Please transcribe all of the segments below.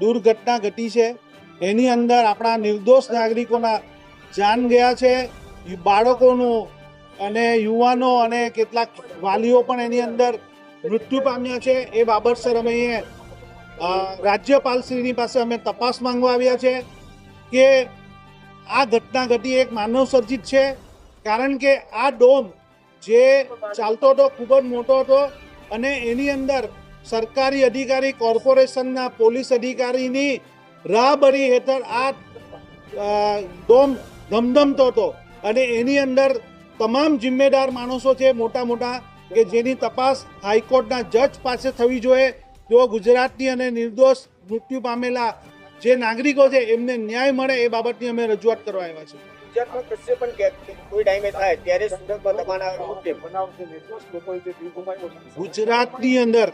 દુર્ઘટના ઘટી છે. એની અંદર આપણા નિર્દોષ નાગરિકોના જાન ગયા છે. બાળકોનું અને યુવાનો અને કેટલાક વાલીઓ પણ એની અંદર મૃત્યુ પામ્યા છે. એ બાબતસર અમે રાજ્યપાલશ્રીની પાસે અમે તપાસ માંગવા આવ્યા છે કે આ ઘટના ઘટી એક માનવ સર્જિત છે. કારણ કે આ ડોમ જે ચાલતો હતો ખૂબ જ મોટો હતો અને એની અંદર સરકારી અધિકારી, કોર્પોરેશનના પોલીસ અધિકારીની રાહબરી હેઠળ આ ડોમ ધમધમતો હતો. અને એની અંદર તમામ જિમ્મેદાર માણસો છે, મોટા મોટા, કે જેની તપાસ હાઈકોર્ટના જજ પાસે થવી જોઈએ. જો ગુજરાતની અને નિર્દોષ મૃત્યુ પામેલા જે નાગરિકો છે, એમને ન્યાય મળે એ બાબતની અમે રજૂઆત કરવા આવ્યા છે ગુજરાતમાં કશે પણ કોઈ ટાઈમે થાય ત્યારે સુરતમાં તમારા મુદ્દે ગુજરાતની અંદર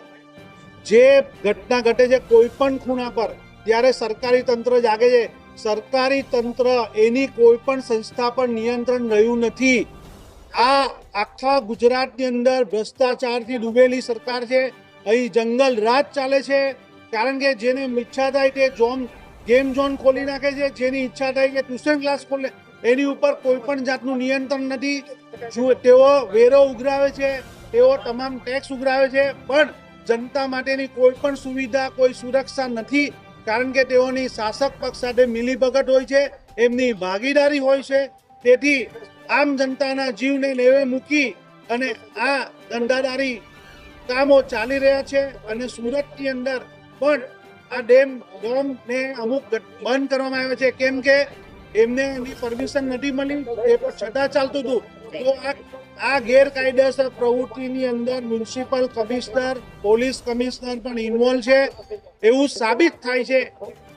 જે ઘટના ઘટે છે કોઈ પણ ખૂણા પર ત્યારે સરકારી તંત્ર જાગે છે. સરકારી તંત્ર એની કોઈ પણ સંસ્થા પર નિયંત્રણ રહ્યું નથી. આ આખા ગુજરાતની અંદર ભ્રષ્ટાચારથી ડૂબેલી સરકાર છે. અહીં જંગલ રાજ ચાલે છે. કારણ કે જેને ઈચ્છા થાય તે જોમ ગેમ ઝોન ખોલી નાખે છે જેની ઈચ્છા થાય કે ટ્યુશન ક્લાસ ખોલે એની ઉપર કોઈ પણ જાતનું નિયંત્રણ નથી. જો તેઓ વેરો ઉઘરાવે છે? તેઓ તમામ ટેક્સ ઉઘરાવે છે. પણ જનતા માટેની કોઈ પણ સુવિધા, કોઈ સુરક્ષા નથી. કારણ કે તેઓની શાસક પક્ષ સાથે મિલીભગત હોય છે. એમની ભાગીદારી હોય છે. તેથી આમ જનતાના જીવને નેવે મૂકી અને આ ધંધાદારી કામો ચાલી રહ્યા છે અને સુરતની અંદર પણ આ ડેમ ડોમને અમુક બંધ કરવામાં આવ્યો છે. કેમ કે એમને એની પરમિશન નથી મળી, એ પણ છતાં ચાલતું હતું. તો આ આ ગેરકાયદેસર પ્રવૃત્તિની અંદર મ્યુનિસિપલ કમિશનર પોલીસ કમિશનર પણ ઇન્વોલ્વ છે. એવું સાબિત થાય છે.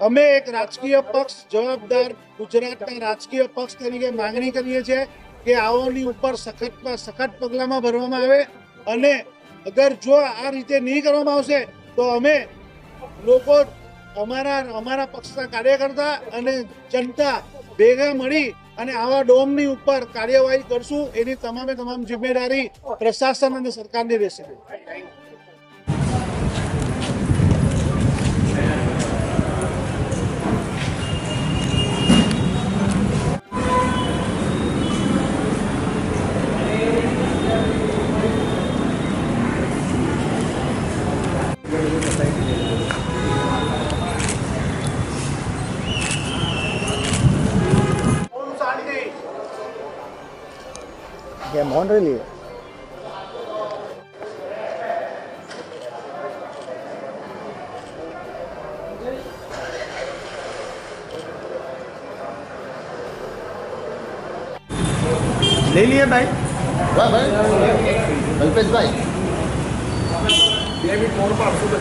અમે એક રાજકીય પક્ષ, જવાબદાર ગુજરાતના રાજકીય પક્ષ તરીકે માંગણી કરીએ છીએ કે આઓની ઉપર સખતમાં સખત પગલામાં ભરવામાં આવે. અને અગર જો આ રીતે નહીં કરવામાં આવશે, તો અમે લોકો અમારા અમારા પક્ષના કાર્યકર્તા અને જનતા ભેગા મળી અને આવા ડોમની ઉપર કાર્યવાહી કરશું એની તમામે તમામ જિમ્મેદારી પ્રશાસન અને સરકારની રહેશે. કે મૌન રેલી. લઈ લઈએ ભાઈ. વાહ ભાઈ. અલ્પેશભાઈ.